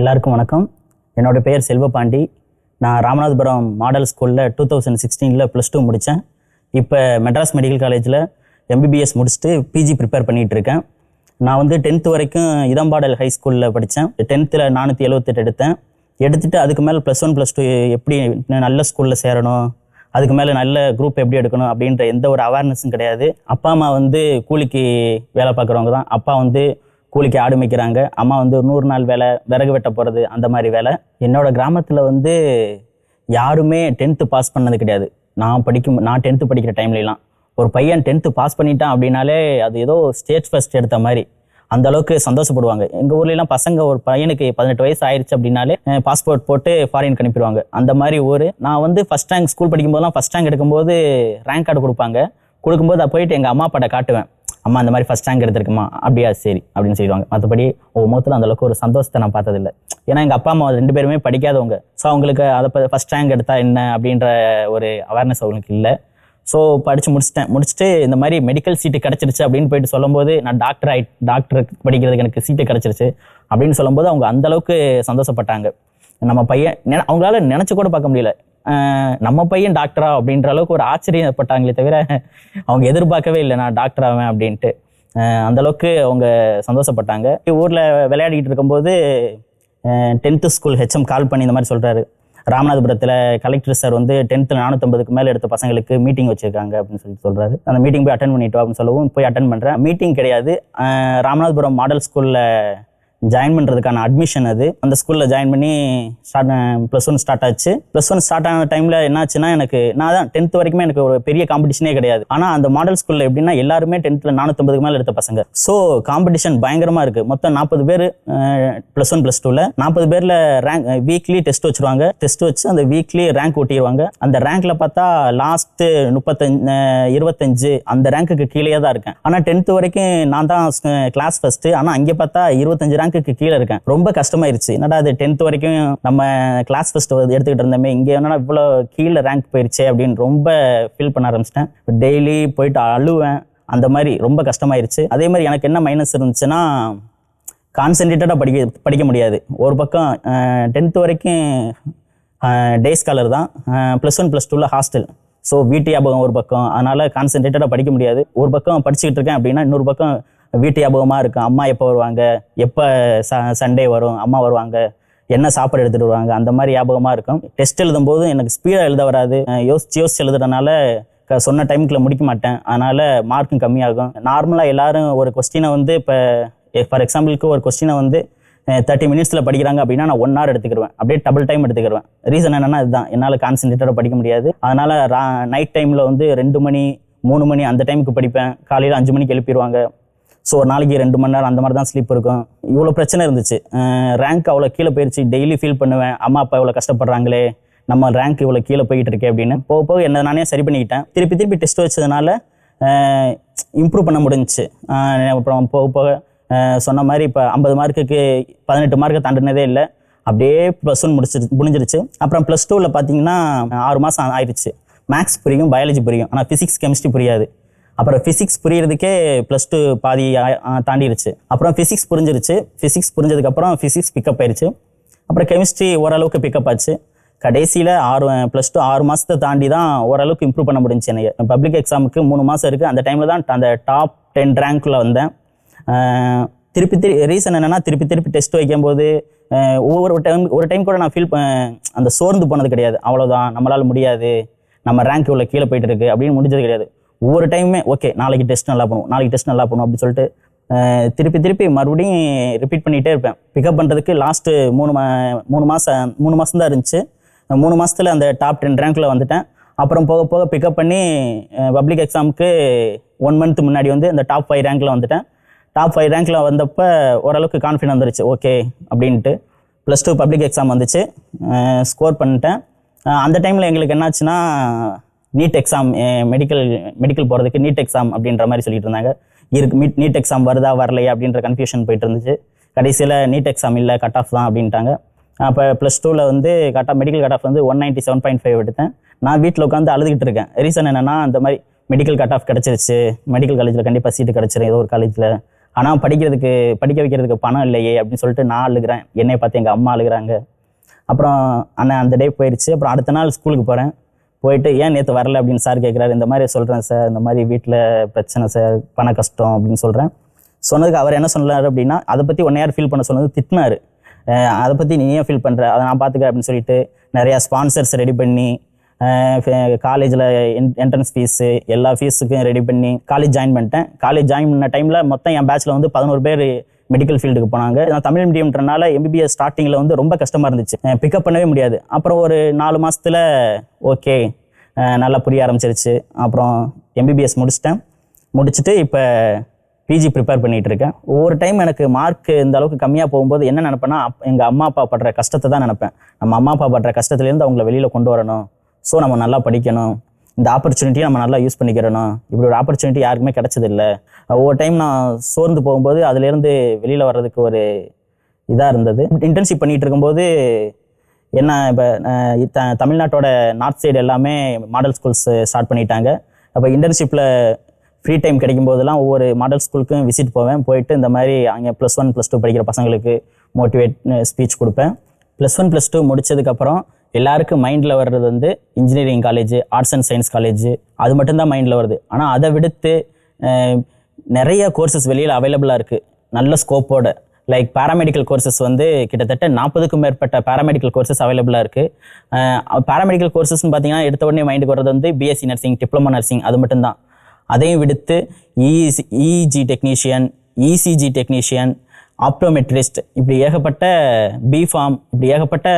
எல்லாருக்கும் வணக்கம். என்னோட பெயர் செல்வபாண்டி. நான் ராமநாதபுரம் மாடல் ஸ்கூலில் டூ தௌசண்ட் சிக்ஸ்டீனில் ப்ளஸ் டூ முடித்தேன் இப்போ மெட்ராஸ் மெடிக்கல் காலேஜில் எம்பிபிஎஸ் முடிச்சுட்டு பிஜி ப்ரிப்பேர் பண்ணிகிட்டு இருக்கேன். நான் வந்து டென்த்து வரைக்கும் இதம்பாடல் ஹை ஸ்கூலில் படித்தேன் டென்த்தில் நானூற்றி எழுபத்தெட்டு எடுத்தேன். எடுத்துகிட்டு அதுக்கு மேலே ப்ளஸ் ஒன் ப்ளஸ் டூ எப்படி நல்ல ஸ்கூலில் சேரணும் அதுக்கு மேலே நல்ல குரூப் எப்படி எடுக்கணும் அப்படின்ற எந்த ஒரு அவேர்னஸும் கிடையாது. அப்பா அம்மா வந்து கூலிக்கு வேலை பார்க்குறவங்க தான். அப்பா வந்து கூலிக்கு ஆடு மேய்க்கிறாங்க. அம்மா வந்து நூறு நாள் வேலை விறகு வெட்ட போகிறது அந்த மாதிரி வேலை. என்னோடய கிராமத்தில் வந்து யாருமே டென்த்து பாஸ் பண்ணது கிடையாது. நான் படிக்கும் நான் டென்த்து படிக்கிற டைம்லலாம் ஒரு பையன் டென்த்து பாஸ் பண்ணிட்டான் அப்படின்னாலே அது ஏதோ ஸ்டேட் ஃபஸ்ட் எடுத்த மாதிரி. அந்த அளவுக்கு சந்தோஷப்படுவாங்க. எங்கள் ஊர்லலாம் பசங்க ஒரு பையனுக்கு பதினெட்டு வயசு ஆயிடுச்சு அப்படின்னாலே பாஸ்போர்ட் போட்டு ஃபாரினுக்கு அனுப்பிடுவாங்க. அந்த மாதிரி ஊர். நான் வந்து ஃபஸ்ட் ரேங்க் ஸ்கூல் படிக்கும்போதெல்லாம் ஃபஸ்ட் ரேங்க் எடுக்கும்போது ரேங்க் கார்டு கொடுப்பாங்க. கொடுக்கும்போது அதை போயிட்டு எங்கள் அம்மா அப்பாட்ட காட்டுவேன். அம்மா அந்த மாதிரி ஃபஸ்ட் ரேங்க் எடுத்திருக்குமா? அப்படியா சரி அப்படின்னு சொல்லிடுவாங்க. மற்றபடி ஒவ்வொரு முகத்தில் அந்தளவுக்கு ஒரு சந்தோஷத்தை நான் பார்த்ததில்ல. ஏன்னா எங்கள் அப்பா அம்மா ரெண்டு பேருமே படிக்காதவங்க. ஸோ அவங்களுக்கு அதை ஃபஸ்ட் ரேங்க் எடுத்தா என்ன அப்படின்ற ஒரு அவேர்னஸ் அவங்களுக்கு இல்லை. ஸோ படித்து முடிச்சிட்டேன். முடிச்சுட்டு இந்த மாதிரி மெடிக்கல் சீட்டு கிடச்சிருச்சு அப்படின்னு போயிட்டு சொல்லும்போது நான் டாக்டர் ஆகி டாக்டர் படிக்கிறதுக்கு எனக்கு சீட்டு கிடச்சிருச்சு அப்படின்னு சொல்லும்போது அவங்க அந்தளவுக்கு சந்தோஷப்பட்டாங்க. நம்ம பையன் அவங்களால நினச்சி கூட பார்க்க முடியல. நம்ம பையன் டாக்டரா அப்படின்ற அளவுக்கு ஒரு ஆச்சரியப்பட்டாங்களே தவிர அவங்க எதிர்பார்க்கவே இல்லை நான் டாக்டர் ஆவேன் அப்படின்ட்டு. அந்தளவுக்கு அந்த அளவுக்கு அவங்க சந்தோஷப்பட்டாங்க. ஊரில் விளையாடிக்கிட்டு இருக்கும்போது டென்த்து ஸ்கூல் ஹெச்எம் கால் பண்ணி இந்த மாதிரி சொல்கிறாரு ராமநாதபுரத்தில் கலெக்டர் சார் வந்து டென்த்தில் நானூற்றம்பதுக்கு மேலே எடுத்த பசங்களுக்கு மீட்டிங் வச்சுருக்காங்க அப்படின்னு சொல்லி சொல்கிறாரு அந்த மீட்டிங் போய் அட்டன் பண்ணிட்டோம் அப்படின்னு சொல்லவும் போய் அட்டன் பண்ணுறேன் மீட்டிங் கிடையாது. ராமநாதபுரம் மாடல் ஸ்கூலில் ஜாயின் பண்ணுறதுக்கான அட்மிஷன் அது. அந்த ஸ்கூலில் ஜாயின் பண்ணி ஸ்டார்ட் ப்ளஸ் ஒன் ஸ்டார்ட் ஆச்சு. ப்ளஸ் ஒன் ஸ்டார்ட் ஆன டைமில் என்னாச்சுன்னா எனக்கு நான் தான் டென்த் வரைக்குமே எனக்கு ஒரு பெரிய காம்படிஷனே கிடையாது. ஆனால் அந்த மாடல் ஸ்கூலில் எப்படின்னா எல்லாருமே டென்த்தில் நானூற்றம்பதுக்கு மேலே எடுத்த பசங்க. ஸோ காம்படிஷன் பயங்கரமாக இருக்குது மொத்தம் நாற்பது பேர் ப்ளஸ் ஒன் ப்ளஸ் டூவில் நாற்பது பேரில் ரேங்க் வீக்லி டெஸ்ட் வச்சுருவாங்க. டெஸ்ட் வச்சு அந்த வீக்லி ரேங்க் ஓட்டிடுவாங்க அந்த ரேங்க்கில் பார்த்தா லாஸ்ட்டு முப்பத்தஞ்சு இருபத்தஞ்சு அந்த ரேங்க்குக்கு கீழே தான் இருக்கேன். ஆனால் டென்த்து வரைக்கும் நான் தான் கிளாஸ் ஃபஸ்ட்டு ஆனால் அங்கே பார்த்தா இருபத்தஞ்சு ரேங்க்குக்கு கீழே இருக்கேன். ரொம்ப கஷ்டமாயிருச்சு. என்னடா அது டென்த் வரைக்கும் நம்ம கிளாஸ் ஃபர்ஸ்ட் எடுத்துக்கிட்டு இருந்தோமே இங்கே என்னன்னா இவ்வளோ கீழே ரேங்க் போயிருச்சே அப்படின்னு ரொம்ப ஃபீல் பண்ண ஆரம்பிச்சிட்டேன். டெய்லி போயிட்டு அழுவேன். அந்த மாதிரி ரொம்ப கஷ்டமாயிருச்சு. அதே மாதிரி எனக்கு என்ன மைனஸ் இருந்துச்சுன்னா கான்சென்ட்ரேட்டடாக படிக்க படிக்க முடியாது. ஒரு பக்கம் டென்த்து வரைக்கும் டே ஸ்காலர் தான். ப்ளஸ் ஒன் ப்ளஸ் டூவில் ஹாஸ்டல் ஸோ வீட்டு ஞாபகம் ஒரு பக்கம். அதனால் கான்சென்ட்ரேட்டடாக படிக்க முடியாது. ஒரு பக்கம் படிச்சுக்கிட்டு இருக்கேன் அப்படின்னா இன்னொரு பக்கம் வீட்டு ஞாபகமாக இருக்கும் அம்மா எப்போ வருவாங்க? எப்போ ச சண்டே வரும்? அம்மா வருவாங்க? என்ன சாப்பாடு எடுத்துகிட்டு வருவாங்க? அந்த மாதிரி ஞாபகமாக இருக்கும். டெஸ்ட் எழுதும்போது எனக்கு ஸ்பீடாக எழுத வராது. யோசிச்சு யோசிச்சு எழுதுறதுனால க- சொன்ன டைமுக்குள்ள முடிக்க மாட்டேன். அதனால் மார்க்கும் கம்மியாகும். நார்மலாக எல்லாரும் ஒரு கொஸ்டினை வந்து இப்போ ஃபார் எக்ஸாம்பிளுக்கு ஒரு கொஸ்டினை வந்து தேர்ட்டி மினிட்ஸில் படிக்கிறாங்க அப்படின்னா நான் ஒன் ஹவர் எடுத்துக்கிடுவேன் அப்படியே டபுள் டைம் எடுத்துக்கிடுவேன் ரீசன் என்னன்னா இதுதான். என்னால் கான்சென்ட்ரேட்டடாக படிக்க முடியாது. அதனால் நைட் டைமில் வந்து ரெண்டு மணி மூணு மணி அந்த டைமுக்கு படிப்பேன். காலையில் அஞ்சு மணிக்கு எழுப்பிடுவாங்க ஸோ ஒரு நாளைக்கு ரெண்டு மணி நேரம் அந்த மாதிரி தான் ஸ்லீப் இருக்கும். இவ்வளோ பிரச்சனை இருந்துச்சு. ரேங்க் அவ்வளோ கீழே போயிடுச்சு டெய்லி ஃபீல் பண்ணுவேன். அம்மா அப்பா இவ்வளோ கஷ்டப்படுறாங்களே. நம்ம ரேங்க் இவ்வளோ கீழே போயிட்டு இருக்கே அப்படின்னு போக போக என்ன நானே சரி பண்ணிக்கிட்டேன். திருப்பி திருப்பி டெஸ்ட் வச்சதுனால இம்ப்ரூவ் பண்ண முடிஞ்சிச்சு. அப்புறம் போக போக சொன்ன மாதிரி இப்போ ஐம்பது மார்க்குக்கு பதினெட்டு மார்க்கை தாண்டினதே இல்லை. அப்படியே ப்ளஸ் ஒன் முடிச்சிரு முடிஞ்சிருச்சு. அப்புறம் ப்ளஸ் டூவில் பார்த்தீங்கன்னா ஆறு மாதம் ஆயிடுச்சு. மேக்ஸ் புரியும் பயாலஜி புரியும். ஆனால் ஃபிசிக்ஸ் கெமிஸ்ட்ரி புரியாது. அப்புறம் ஃபிசிக்ஸ் புரியறதுக்கே ப்ளஸ் டூ பாதி தாண்டிடுச்சு தாண்டிருச்சு. அப்புறம் ஃபிசிக்ஸ் புரிஞ்சிருச்சு. ஃபிசிக்ஸ் புரிஞ்சதுக்கப்புறம் ஃபிசிக்ஸ் பிக்கப் ஆயிடுச்சு அப்புறம் கெமிஸ்ட்ரி ஓரளவுக்கு பிக்கப் ஆச்சு. கடைசியில் ஆறு ப்ளஸ் டூ ஆறு மாதத்தை தாண்டி தான் ஓரளவுக்கு இம்ப்ரூவ் பண்ண முடிஞ்சுச்சு எனக்கு. பப்ளிக் எக்ஸாமுக்கு மூணு மாதம் இருக்குது அந்த டைமில் தான் அந்த டாப் டென் ரேங்க்கில் வந்தேன். திருப்பி திரு ரீசன் என்னென்னா திருப்பி திருப்பி டெஸ்ட் வைக்கும்போது ஒவ்வொரு டைம் ஒரு டைம் கூட நான் ஃபீல் அந்த சோர்ந்து போனது கிடையாது. அவ்வளோதான் நம்மளால் முடியாது. நம்ம ரேங்க் இவ்வளோ கீழே போயிட்டு இருக்கு அப்படின்னு முடிஞ்சது கிடையாது. ஒவ்வொரு டைமுமே ஓகே நாளைக்கு டெஸ்ட் நல்லா பண்ணுவோம் நாளைக்கு டெஸ்ட் நல்லா பண்ணுவோம் அப்படின்னு சொல்லிட்டு திருப்பி திருப்பி மறுபடியும் ரிப்பீட் பண்ணிகிட்டே இருப்பேன். பிக்கப் பண்ணுறதுக்கு லாஸ்ட்டு மூணு மா மூணு மாதம் மூணு மாதம் தான் இருந்துச்சு. மூணு மாதத்தில் அந்த டாப் டென் ரேங்க்கில் வந்துட்டேன். அப்புறம் போக போக பிக்கப் பண்ணி பப்ளிக் எக்ஸாமுக்கு ஒன் மந்த் முன்னாடி வந்து இந்த டாப் ஃபைவ் ரேங்க்கில் வந்துட்டேன். டாப் ஃபைவ் ரேங்க்கில் வந்தப்போ ஓரளவுக்கு கான்ஃபிடன் வந்துருச்சு. ஓகே அப்படின்ட்டு. ப்ளஸ் டூ பப்ளிக் எக்ஸாம் வந்துச்சு. ஸ்கோர் பண்ணிட்டேன். அந்த டைமில் எங்களுக்கு என்னாச்சுன்னா நீட் எக்ஸாம் மெடிக்கல் மெடிக்கல் போகிறதுக்கு நீட் எக்ஸாம் அப்படின்ற மாதிரி சொல்லிட்டு இருந்தாங்க. இருக்கு மீட் நீட் எக்ஸாம் வருதா வரலையா அப்படின்ற கன்ஃபியூஷன் போயிட்டு இருந்துச்சு. கடைசியில் நீட் எக்ஸாம் இல்லை கட் ஆஃப் தான் அப்படின்ட்டாங்க. அப்போ ப்ளஸ் டூவில் வந்து cut off medical cut off வந்து one ninety seven point five எடுத்தேன். நான் வீட்டில் உட்காந்து அழுதுகிட்டு இருக்கேன். ரீசன் என்னன்னா அந்த மாதிரி மெடிக்கல் கட் ஆஃப் கிடச்சிருச்சு. மெடிக்கல் காலேஜில் கண்டிப்பாக சீட்டு கிடச்சிரும் ஏதோ ஒரு காலேஜில் ஆனால் படிக்கிறதுக்கு படிக்க வைக்கிறதுக்கு பணம் இல்லையே அப்படின்னு சொல்லிட்டு நான் அழுகிறேன். என்னை பார்த்து எங்கள் அம்மா அழுகுறாங்க. அப்புறம் அண்ணன் அந்த டே போயிடுச்சு அப்புறம் அடுத்த நாள் ஸ்கூலுக்கு போகிறேன் போயிட்டு ஏன் நேற்று வரல அப்படின்னு சார் கேட்குறாரு இந்த மாதிரி சொல்கிறேன் சார். இந்த மாதிரி வீட்டில் பிரச்சனை சார். பண கஷ்டம் அப்படின்னு சொல்கிறேன் சொன்னதுக்கு அவர் என்ன சொன்னார் அப்படின்னா அதை பற்றி ஒன் யார் ஃபீல் பண்ண சொன்னது திட்டினார். அதை பற்றி நீ ஏன் ஃபீல் பண்ணுற அதை நான் பார்த்துக்கிறேன் அப்படின்னு சொல்லிட்டு நிறையா ஸ்பான்சர்ஸ் ரெடி பண்ணி காலேஜில் என்ட்ரன்ஸ் ஃபீஸு எல்லா ஃபீஸுக்கும் ரெடி பண்ணி காலேஜ் ஜாயின் பண்ணிட்டேன். காலேஜ் ஜாயின் பண்ண டைமில் மொத்தம் என் பேட்ச்சில் வந்து பதினோரு பேர் மெடிக்கல் ஃபீல்டுக்கு போனாங்க. நான் தமிழ் மீடியம்ன்றனால எம்பிபிஎஸ் ஸ்டார்டிங்கில் வந்து ரொம்ப கஷ்டமாக இருந்துச்சு. பிக்கப் பண்ணவே முடியாது. அப்புறம் ஒரு நாலு மாதத்தில் ஓகே நல்லா புரிய ஆரம்பிச்சிருச்சு. அப்புறம் எம்பிபிஎஸ் முடிச்சிட்டேன். முடிச்சுட்டு இப்போ பிஜி ப்ரிப்பேர் பண்ணிட்டு இருக்கேன். ஒவ்வொரு டைம் எனக்கு மார்க் இந்த அளவுக்கு கம்மியாக போகும்போது என்ன நினப்பேன்னா அப்- அம்மா அப்பா படுற கஷ்டத்தை தான் நினப்பேன். நம்ம அம்மா அப்பா படுற கஷ்டத்துலேருந்து அவங்கள வெளியில் கொண்டு வரணும். ஸோ நம்ம நல்லா படிக்கணும். இந்த ஆப்பர்ச்சுனிட்டியை நம்ம நல்லா யூஸ் பண்ணிக்கிறணும். இப்படி ஒரு ஆப்பர்ச்சுனிட்டி யாருக்குமே கிடச்சதில்ல. ஒவ்வொரு டைம் நான் சோர்ந்து போகும்போது அதுலேருந்து வெளியில் வர்றதுக்கு ஒரு இதாக இருந்தது. இன்டர்ன்ஷிப் பண்ணிகிட்டு இருக்கும்போது என்ன இப்போ தமிழ்நாட்டோட நார்த் சைடு எல்லாமே மாடல் ஸ்கூல்ஸ் ஸ்டார்ட் பண்ணிட்டாங்க. அப்போ இன்டர்ன்ஷிப்பில் ஃப்ரீ டைம் கிடைக்கும் போதெல்லாம் ஒவ்வொரு மாடல் ஸ்கூலுக்கும் விசிட் போவேன். போயிட்டு இந்த மாதிரி அங்கே ப்ளஸ் ஒன் ப்ளஸ் டூ படிக்கிற பசங்களுக்கு மோட்டிவேட் ஸ்பீச் கொடுப்பேன். ப்ளஸ் ஒன் ப்ளஸ் டூ முடிச்சதுக்கப்புறம் எல்லாருக்கும் மைண்டில் வர்றது வந்து engineering college arts and science college அது மட்டும்தான் மைண்டில் வருது. ஆனால் அதை விடுத்து நிறைய கோர்சஸ் வெளியில் அவைலபிளாக இருக்குது நல்ல ஸ்கோப்போட லைக் பாராமெடிக்கல் கோர்சஸ் வந்து கிட்டத்தட்ட நாற்பதுக்கும் மேற்பட்ட பாராமெடிக்கல் கோர்சஸ் அவைலபிளாக இருக்குது பேராமெடிக்கல் கோர்சஸ்னு பார்த்தீங்கன்னா எடுத்த உடனே மைண்டுக்கு வர்றது வந்து பிஎஸ்சி நர்சிங் டிப்ளமோ நர்சிங் அது மட்டும்தான். அதையும் விடுத்து EEC EG technician ECG technician optometrist இப்படி ஏகப்பட்ட பிஃபார்ம் இப்படி ஏகப்பட்ட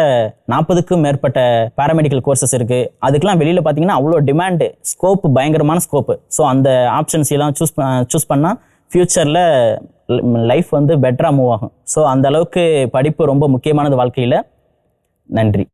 நாற்பதுக்கும் மேற்பட்ட பாராமெடிக்கல் கோர்சஸ் இருக்குது அதுக்கெலாம் வெளியில் பார்த்தீங்கன்னா அவ்வளோ டிமாண்டு ஸ்கோப் பயங்கரமான ஸ்கோப்பு ஸோ அந்த ஆப்ஷன்ஸ் எல்லாம் சூஸ் சூஸ் பண்ணால் ஃப்யூச்சரில் லைஃப் வந்து பெட்டராக மூவ் ஆகும். ஸோ அந்த அளவுக்கு படிப்பு ரொம்ப முக்கியமானது வாழ்க்கையில். நன்றி.